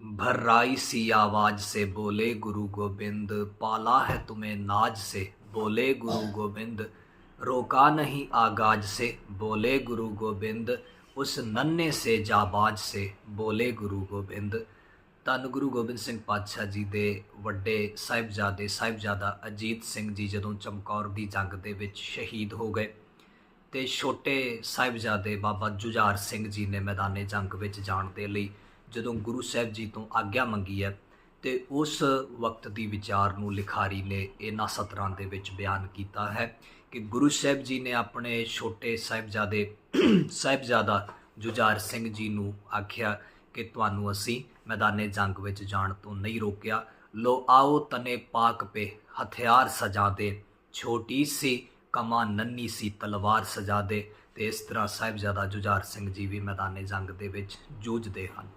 भर्राई सी आवाज से बोले गुरु गोविंद पाला है तुम्हें नाज से बोले गुरु गोविंद रोका नहीं आगाज से बोले गुरु गोविंद उस नन्हे से जाबाज से बोले गुरु गोविंद ਧੰਨ ਗੁਰੂ ਗੋਬਿੰਦ ਸਿੰਘ ਪਾਤਸ਼ਾਹ ਜੀ ਦੇ ਵੱਡੇ ਸਾਹਿਬਜ਼ਾਦੇ ਸਾਹਿਬਜ਼ਾਦਾ ਅਜੀਤ ਸਿੰਘ ਜੀ ਜਦੋਂ ਚਮਕੌਰ ਦੀ ਜੰਗ ਦੇ ਵਿੱਚ ਸ਼ਹੀਦ ਹੋ ਗਏ ਤੇ ਛੋਟੇ ਸਾਹਿਬਜ਼ਾਦੇ ਬਾਬਾ ਜੁਝਾਰ ਸਿੰਘ ਜੀ ਨੇ ਮੈਦਾਨੇ ਜੰਗ ਵਿੱਚ ਜਾਣ ਦੇ ਲਈ ਜਦੋਂ ਗੁਰੂ ਸਾਹਿਬ ਜੀ ਤੋਂ ਆਗਿਆ ਮੰਗੀ ਹੈ ਤੇ ਉਸ ਵਕਤ ਦੀ ਵਿਚਾਰ ਨੂੰ ਲਿਖਾਰੀ ਨੇ ਇਹਨਾਂ ਸਤਰਾਂ ਦੇ ਵਿੱਚ ਬਿਆਨ ਕੀਤਾ ਹੈ ਕਿ ਗੁਰੂ ਸਾਹਿਬ ਜੀ ਨੇ ਆਪਣੇ ਛੋਟੇ ਸਾਹਿਬਜ਼ਾਦੇ ਸਾਹਿਬਜ਼ਾਦਾ ਜੁਝਾਰ ਸਿੰਘ ਜੀ ਨੂੰ ਆਖਿਆ ਕਿ ਤੁਹਾਨੂੰ ਅਸੀਂ ਮੈਦਾਨੇ ਜੰਗ ਵਿੱਚ ਜਾਣ ਤੋਂ ਨਹੀਂ ਰੋਕਿਆ। ਲੋ ਆਓ ਤਨੇ ਪਾਕ ਪੇ ਹਥਿਆਰ ਸਜਾ ਦੇ। ਛੋਟੀ ਸੀ, ਕਮਾ ਨੰਨੀ ਸੀ, ਤਲਵਾਰ ਸਜਾ ਦੇ। ਤੇ ਇਸ ਤਰ੍ਹਾਂ ਸਾਹਿਬਜ਼ਾਦਾ ਜੁਝਾਰ ਸਿੰਘ ਜੀ ਵੀ ਮੈਦਾਨੇ ਜੰਗ ਦੇ ਵਿੱਚ ਜੂਝਦੇ ਹਨ।